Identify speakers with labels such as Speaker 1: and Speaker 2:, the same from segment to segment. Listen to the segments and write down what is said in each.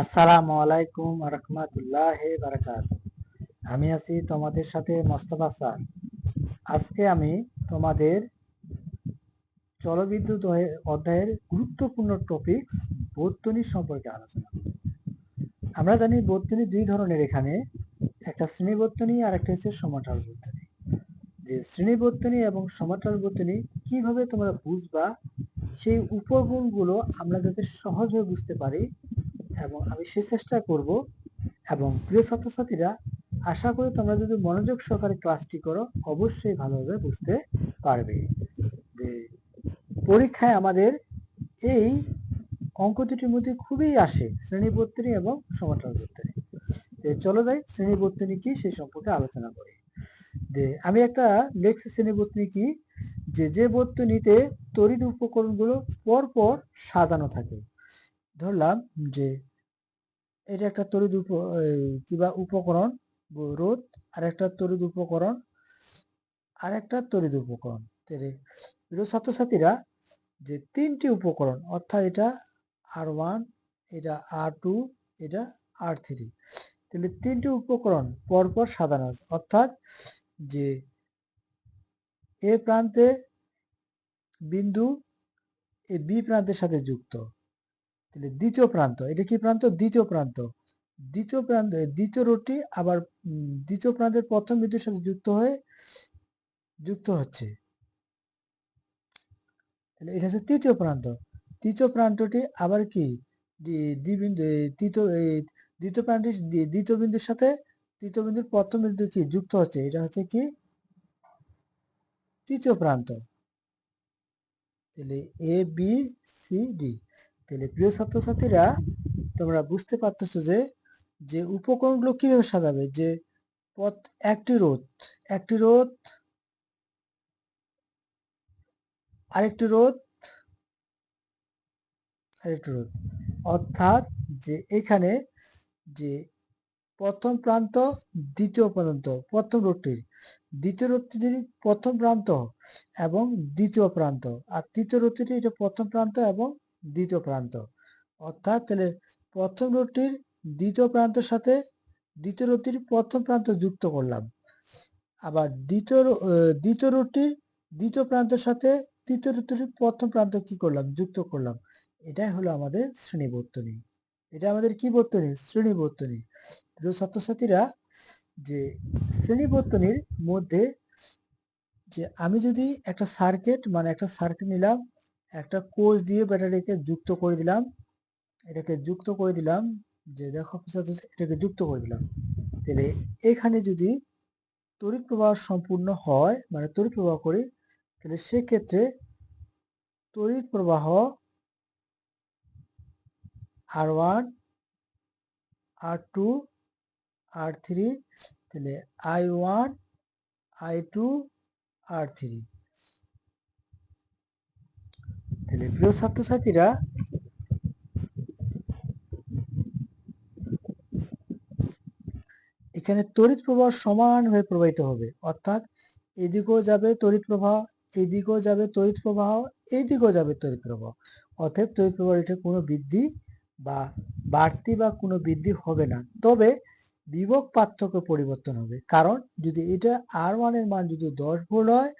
Speaker 1: আসসালামু আলাইকুম রহমতুল্লাহ বারাকাত আমি আছি তোমাদের সাথে মোস্তফা স্যার আজকে আমি তোমাদের জলবিদ্যুৎ অধ্যায়ের গুরুত্বপূর্ণ টপিক বর্তনী সম্পর্কে আলোচনা আমরা জানি বর্তনী দুই ধরনের। এখানে একটা শ্রেণি বর্তনী আর একটা হচ্ছে সমাটাল বর্তনী যে শ্রেণি বর্তনী এবং সমাটাল বর্তনী কীভাবে তোমরা বুঝবা, সেই উপগুণগুলো আমরা যাতে সহজে বুঝতে পারি এবং আমি সে চেষ্টা করব এবং প্রিয় ছাত্রছাত্রীরা, আশা করি তোমরা যদি মনোযোগ সহকারে ক্লাসটি করো, অবশ্যই ভালোভাবে বুঝতে পারবে। যে পরীক্ষায় আমাদের এই অঙ্ক দুটির মধ্যে খুবই আসে শ্রেণীবর্তনী এবং সমান্তরাল বর্তনী চলো যাই, শ্রেণীবর্তনী কি সেই সম্পর্কে আলোচনা করি। যে আমি একটা লেখছি শ্রেণীবর্তনী কি, যে যে বর্তনীতে তড়িৎ উপকরণগুলো পরপর সাজানো থাকে। ধরলাম যে এটা একটা তড়িৎ উপ কিবা উপকরণ রোধ আর একটা তড়িৎ উপকরণ আর একটা তড়িৎ উপকরণ ছাত্রছাত্রীরা, যে তিনটি উপকরণ, অর্থাৎ এটা আর ওয়ান, এটা আর টু, এটা আর থ্রি, তাহলে তিনটি উপকরণ পরপর সাজানো আছে। অর্থাৎ যে এ প্রান্তে বিন্দু, এ বি প্রান্তের সাথে যুক্ত তাহলে দ্বিতীয় প্রান্ত, এটা কি প্রান্ত? দ্বিতীয় প্রান্ত। দ্বিতীয় প্রান্ত দ্বিতীয় রোডটি আবার দ্বিতীয় প্রান্তের প্রথম বিন্দুর সাথে যুক্ত হয়ে, যুক্ত হচ্ছে। তাহলে এটা হচ্ছে তৃতীয় প্রান্ত। তৃতীয় প্রান্তটি আবার কি? দ্বিবিন্দু তৃতীয় দ্বিতীয় প্রান্তটি দ্বিতীয় বিন্দুর সাথে তৃতীয় বিন্দুর প্রথম বিন্দু কি? যুক্ত হচ্ছে। এটা হচ্ছে কি? তৃতীয় প্রান্ত। তাহলে এ, বি, সি, ডি। তাহলে প্রিয় ছাত্রছাত্রীরা, তোমরা বুঝতে পারতেছো যে যে উপকরণগুলো কীভাবে সাজাবে, যে পথ একটি রোধ একটি রোধ, আরেকটি রোধ আরেকটি রোধ। অর্থাৎ যে এখানে যে প্রথম প্রান্ত, দ্বিতীয় প্রান্ত, প্রথম রোধটির দ্বিতীয় রোধটির প্রথম প্রান্ত এবং দ্বিতীয় প্রান্ত। আর তৃতীয় রোধটি এটা প্রথম প্রান্ত এবং দ্বিতীয় প্রান্ত। অর্থাৎ তাহলে প্রথম রোধটির দ্বিতীয় প্রান্তের সাথে দ্বিতীয় রোধটির প্রথম প্রান্ত যুক্ত করলাম। আবার দ্বিতীয় দ্বিতীয় রোধটির দ্বিতীয় প্রান্তের সাথে তৃতীয় রোধটির প্রথম প্রান্ত কি করলাম? যুক্ত করলাম। এটাই হলো আমাদের শ্রেণি বর্তনী এটা আমাদের কি বর্তনী? শ্রেণীবর্তনী। প্রিয় ছাত্রছাত্রীরা যে শ্রেণি বর্তনীর মধ্যে যে আমি যদি একটা সার্কিট মানে একটা সার্কিট নিলাম একটা কোষ দিয়ে ব্যাটারিকে যুক্ত করে দিলাম। এটাকে যুক্ত করে দিলাম যে দেখো এটাকে যুক্ত করে দিলাম। তাহলে এখানে যদি তড়িৎ প্রবাহ সম্পূর্ণ হয় মানে তড়িৎ প্রবাহ করি, তাহলে সেক্ষেত্রে তড়িৎ প্রবাহ R one R two R three তাহলে I one I two R three তাহলে প্রিয় ছাত্রছাত্রীরা, এখানে তড়িৎ প্রবাহ সমানভাবে প্রবাহিত হবে। অর্থাৎ এদিকেও যাবে তড়িৎ প্রবাহ, এদিকেও যাবে তড়িৎ প্রবাহ এইদিকেও যাবে তড়িৎ প্রবাহ। অতএব তড়িৎ প্রবাহ এটা কোনো বৃদ্ধি বা বাড়তি বা কোনো বৃদ্ধি হবে না। তবে বিভব পার্থক্য পরিবর্তন হবে। কারণ যদি এটা আর ওয়ানের মান যদি দশ ভোল্ট হয়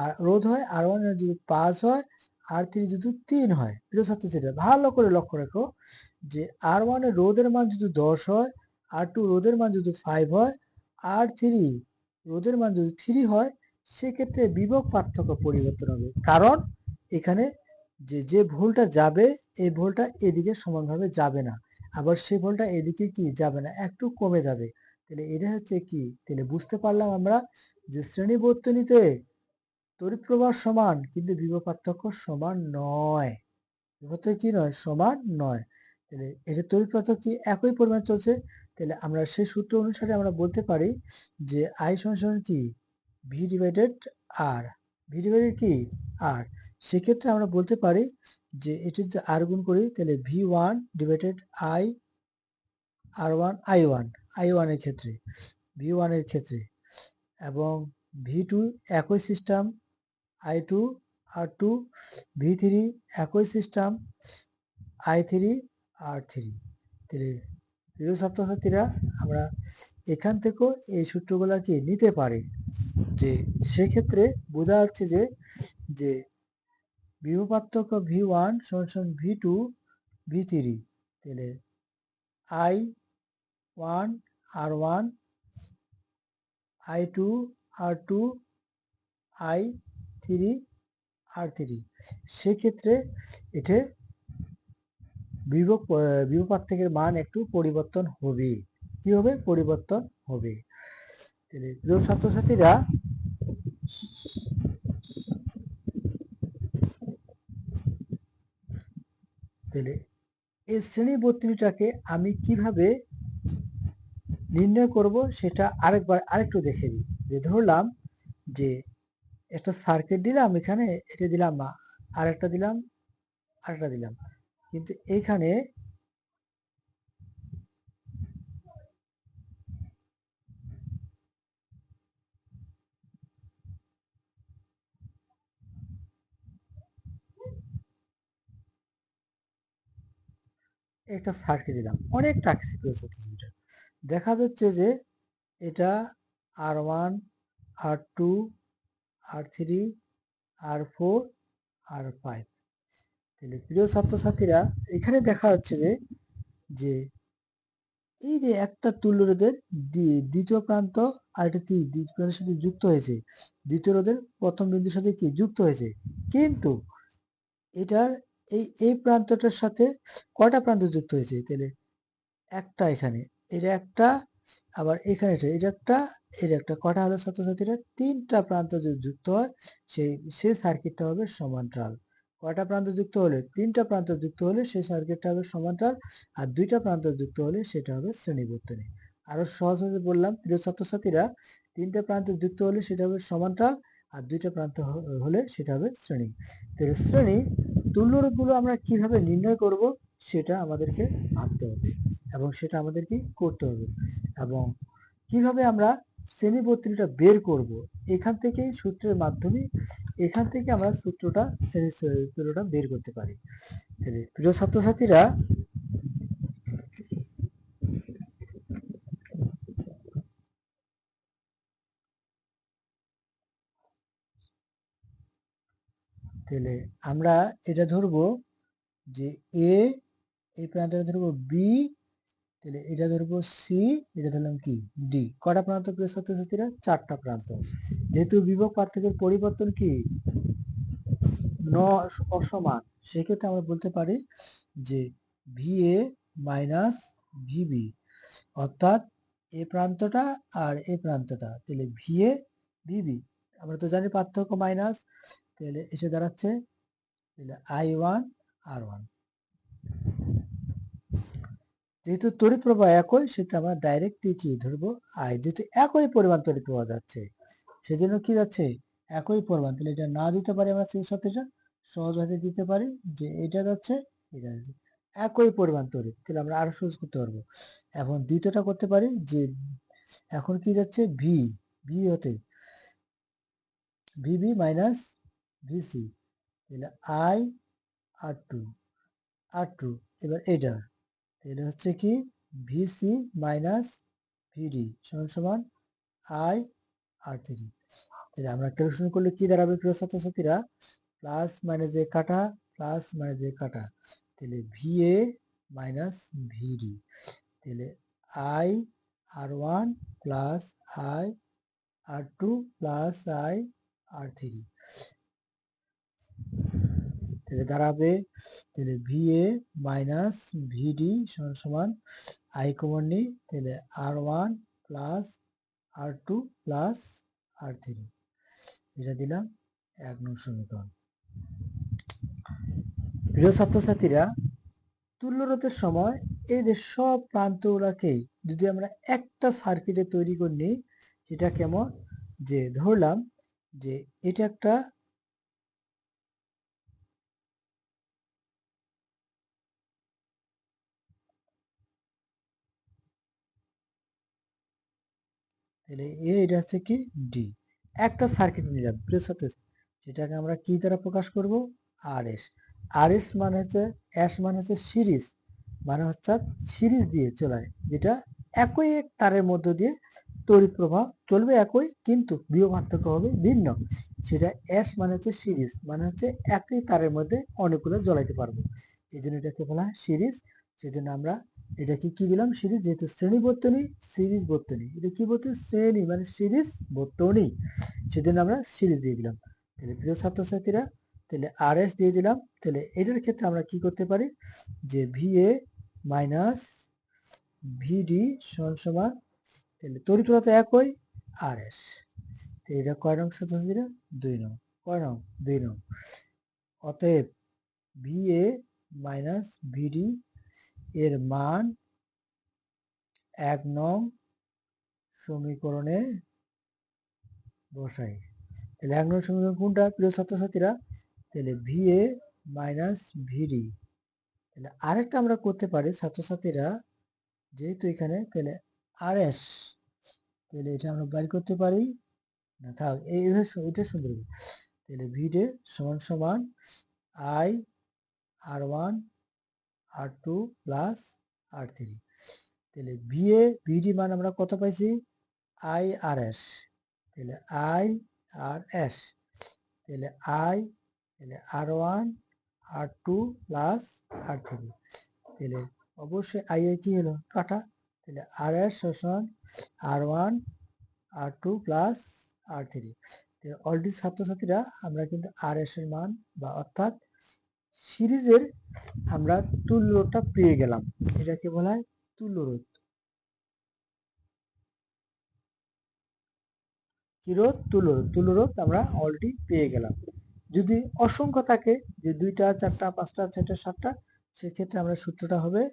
Speaker 1: আর রোধ হয় আর ওয়ানের যদি পাঁচ হয় আর থ্রি যদি তিন হয়, প্রিয় ছাত্রছাত্রীরা, ভালো করে লক্ষ্য রাখো যে আর ওয়ানের রোধের মান যদি দশ হয় আর টু রোধের মান যদি ফাইভ হয় আর থ্রি রোধের মান যদি থ্রি হয়, সেক্ষেত্রে বিভব পার্থক্য পরিবর্তন হবে। কারণ এখানে যে যে ভোল্টটা যাবে, এই ভোল্টটা এদিকে সমানভাবে যাবে না। আবার সেই ভোল্টটা এদিকে কি? যাবে না, একটু কমে যাবে। তাহলে এটা হচ্ছে কি? তাহলে বুঝতে পারলাম আমরা যে শ্রেণি বর্তনীতে তড়িৎ প্রবাহ সমান, কিন্তু বিভব পার্থক্য সমান নয়। বিভব কি নয়? সমান নয়। তাহলে এটা তড়িৎ পার্থক্য কি একই পরিমাণ চলছে? তাহলে আমরা সেই সূত্র অনুসারে আমরা বলতে পারি যে আই সমান কি? V divided R V divided কি? আর সেক্ষেত্রে আমরা বলতে পারি যে এটি যদি আর গুণ করি, তাহলে V one divided I R one I one I ওয়ানের ক্ষেত্রে ভি ওয়ানের ক্ষেত্রে। এবং ভি টু একই system I two, R two, V three, একই system I three, R three. তাহলে প্রিয় ছাত্রছাত্রীরা, আমরা এখান থেকেও এই সূত্রগুলোকে নিতে পারি? যে সেক্ষেত্রে বোঝা যাচ্ছে যে যে বিভব ভি ওয়ান সমান ভি টু, ভি থ্রি। তাহলে I one, R one, I two, R two, I three R three সেক্ষেত্রে এতে বিভব বিভব পার্থক্যের মান একটু পরিবর্তন হবে। কি হবে? পরিবর্তন হবে। ছাত্রছাত্রীরা এই শ্রেণি বত্রিটাকে আমি কীভাবে নির্ণয় করব সেটা আরেকবার, আরেকটু দেখে দিই যে ধরলাম যে একটা সার্কিট দিলাম, এখানে এটা দিলাম আর একটা দিলাম আর একটা দিলাম। কিন্তু এইখানে একটা সার্কিট দিলাম। অনেক টাক্সি দেখা যাচ্ছে যে এটা R one R two R three, R four, R five. তাহলে প্রিয় ছাত্রছাত্রীরা, এখানে দেখা যাচ্ছে যে যে এই যে একটা তুল্য রোধের দ্বিতীয় প্রান্ত আর একটা দ্বিতীয় প্রান্তের সাথে যুক্ত হয়েছে। দ্বিতীয় রোধের প্রথম বিন্দুর সাথে কি, যুক্ত হয়েছে। কিন্তু এটার এই এই প্রান্তটার সাথে কয়টা প্রান্ত যুক্ত হয়েছে? তাহলে একটা এখানে। এটা একটা আবার এখানে এটা একটা এটা একটা কটা হলো ছাত্রছাত্রীরা? তিনটা প্রান্ত যদি যুক্ত হয়, সেই সেই সার্কিটটা হবে সমান্তরাল। কয়টা প্রান্ত যুক্ত হলে? তিনটা প্রান্ত যুক্ত হলে সেই সার্কিটটা হবে সমান্তরাল, আর দুইটা প্রান্ত যুক্ত হলে সেটা হবে শ্রেণীবর্তনী। আরও সহজভাবে বললাম, প্রিয় ছাত্রছাত্রীরা, তিনটা প্রান্ত যুক্ত হলে সেটা হবে সমান্তরাল, আর দুইটা প্রান্ত হলে সেটা হবে শ্রেণি। তাহলে শ্রেণি, তুল্যরূপগুলো আমরা কীভাবে নির্ণয় করব? সেটা আমাদেরকে ভাবতে হবে। এবং সেটা আমাদেরকে করতে হবে। এবং কীভাবে আমরা শ্রেণীবর্তনীটা বের করব, এখান থেকেই সূত্রের মাধ্যমে, এখান থেকে আমরা সূত্রটা শ্রেণি সূত্রটা বের করতে পারি। প্রিয় ছাত্রছাত্রীরা, তাহলে আমরা এটা ধরবো যে এ এই প্রান্তটা ধরবো বি তাহলে এটা ধরবো সি এটা ধরলাম কি? ডি কটা প্রান্ত প্রিয় ছাত্রছাত্রীরা? চারটা প্রান্ত। যেহেতু বিভব পার্থক্যের পরিবর্তন কি? ন অসমান। সেক্ষেত্রে আমরা বলতে পারি যে ভি এ মাইনাস ভিবি অর্থাৎ এ প্রান্তটা আর এ প্রান্তটা। তাহলে ভি এ ভিবি আমরা তো জানি পার্থক্য মাইনাস তাহলে এসে দাঁড়াচ্ছে, তাহলে আই ওয়ান আর ওয়ান যেহেতু তড়িৎ প্রবাহ একই সেটা আমরা ডাইরেক্ট কি ধরবো আই যেহেতু একই পরিমাণ তড়িৎ প্রবাহ যাচ্ছে, সেজন্য কি যাচ্ছে? একই পরিমাণ, তাহলে এটা না দিতে পারি আমরা সেই সাথে সহজভাবে দিতে পারি যে এটা যাচ্ছে এটা যাচ্ছে। একই পরিমাণ তড়িৎ, তাহলে আমরা আরও সহজ করতে পারব। এখন দ্বিতীয়টা করতে পারি যে, এখন কি যাচ্ছে? ভি ভি হতে ভিবি মাইনাস ভিসি তাহলে I R two R two এবার এটা হচ্ছে কি ভিসি মাইনাস ভিডি সমান সমান আই আর থ্রি তাহলে আমরা ক্যালকুলেশন করলে কি দাঁড়াবে প্রিয় ছাত্রছাত্রীরা? প্লাস মাইনাস এ কাটা প্লাস মাইনাস এ কাটা। তাহলে ভি এ মাইনাস ভিডি তাহলে I R one plus I R two plus I R three তাহলে দাঁড়াবে। তাহলে ভি এ মাইনাস ভিডি সমান সমান আই কমন তাহলে R one plus R two plus R three এটা দিলাম এক নং সমীকরণ। প্রিয় ছাত্রছাত্রীরা তুল্যরতের সময় এই যে সব প্রান্তগুলাকে যদি আমরা একটা সার্কিটে তৈরি করে নিই এটা কেমন? যে ধরলাম যে এটা একটা তাহলে এ এটা হচ্ছে কি? ডি একটা সার্কিট নিলাম প্রিয় সেটাকে আমরা কি দ্বারা প্রকাশ করব? আর এস আর এস মানে হচ্ছে এস মানে হচ্ছে সিরিজ মানে হচ্ছে সিরিজ দিয়ে চলায়, যেটা একই এক তারের মধ্য দিয়ে তড়িৎ প্রবাহ চলবে একই, কিন্তু বিয় পার্থক্য হবে ভিন্ন। সেটা এস মানে হচ্ছে সিরিজ মানে হচ্ছে একই তারের মধ্যে অনেকগুলো জ্বলাইতে পারব। এই জন্য এটাকে বলা হয় সিরিজ। সেজন্য আমরা এটাকে কি দিলাম? সিরিজ, যেহেতু শ্রেণি বর্তনী, সিরিজ বর্তনী। এটা কি বলতে? শ্রেণি মানে সিরিজ বর্তনী। সেজন্য আমরা সিরিজ দিয়ে দিলাম। তাহলে প্রিয় ছাত্রছাত্রীরা, তাহলে আর এস দিয়ে দিলাম। তাহলে এটার ক্ষেত্রে আমরা কি করতে পারি? যে ভি এ মাইনাস ভিডি সমান সমান, তাহলে তড়িৎ তো একই আর এস এটা কয় নং ছাত্রছাত্রীরা? দুই নং। কয় নং? দুই নং। অতএব ভি এ মাইনাস ভিডি এর মান এক নং সমীকরণে বসাই। তাহলে এক নং সমীকরণ কোনটা? প্রিয় ছাত্রছাত্রীরা, তাহলে ভি এ মাইনাস ভিডি তাহলে আরেকটা আমরা করতে পারি, ছাত্রছাত্রীরা যেহেতু এখানে, তাহলে আর এস তাহলে এটা আমরা বাইর করতে পারি। না, থাক, এই এটা সুন্দর তাহলে ভিডে সমান সমান I R one R two plus R three তাহলে ভিএ ভিডি মান আমরা কত পাইছি? আই আর এস তাহলে আই আর এস তাহলে আই তাহলে R one R two plus R three তাহলে অবশ্যই আই কি হলো? কাটা। তাহলে আর এস সমান R one R two plus R three already ছাত্রছাত্রীরা আমরা কিন্তু আর এস এর মান বা অর্থাৎ সিরিজের আমরা তুল্যটা পেয়ে গেলাম। এটাকে বলা হয় তুল্যরোধ। কিরোধ তুল্যরোধ। তুল্যরোধ আমরা অলরেডি পেয়ে গেলাম। যদি অসংখ্য থাকে, যে দুইটা, চারটা, পাঁচটা, ছয়টা, সাতটা, সেক্ষেত্রে আমরা সূত্রটা হবে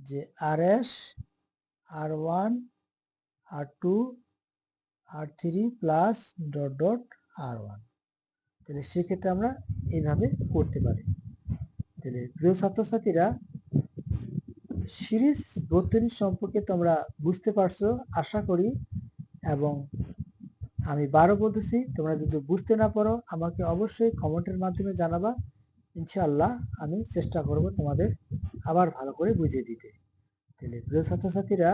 Speaker 1: যে R S R one R two R three plus dot dot R one তাহলে সেক্ষেত্রে আমরা এইভাবে করতে পারি। তাহলে প্রিয় ছাত্রছাত্রীরা, সিরিজ বর্তনী সম্পর্কে তোমরা বুঝতে পারছ, আশা করি, এবং আমি বারো বলতেছি, তোমরা যদি বুঝতে না পারো, আমাকে অবশ্যই কমেন্টের মাধ্যমে জানাবা। ইনশাআল্লাহ, আমি চেষ্টা করব তোমাদের আবার ভালো করে বুঝিয়ে দিতে। তাহলে, প্রিয় ছাত্রছাত্রীরা,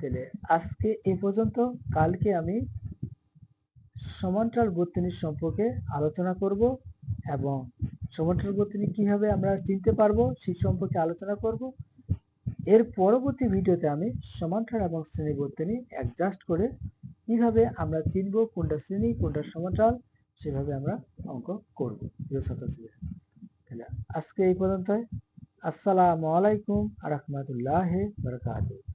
Speaker 1: তাহলে আজকে এ পর্যন্ত, কালকে আমি সমান্তরাল বর্তনী সম্পর্কে আলোচনা করব, এবং সমান্তরাল বর্তনী কীভাবে আমরা চিনতে পারব, সেই সম্পর্কে আলোচনা করব। এর পরবর্তী ভিডিওতে আমি সমান্তরাল এবং শ্রেণি গতি নিয়ে অ্যাডজাস্ট করে কীভাবে আমরা চিনব, কোনটা শ্রেণি, কোনটা সমান্তরাল, সেভাবে আমরা অঙ্ক করব। প্রিয় ছাত্রছাত্রীরা, তাহলে আজকে এই পর্যন্ত আসসালামু আলাইকুম আ রহমতুল্লাহ বারকাতুহ।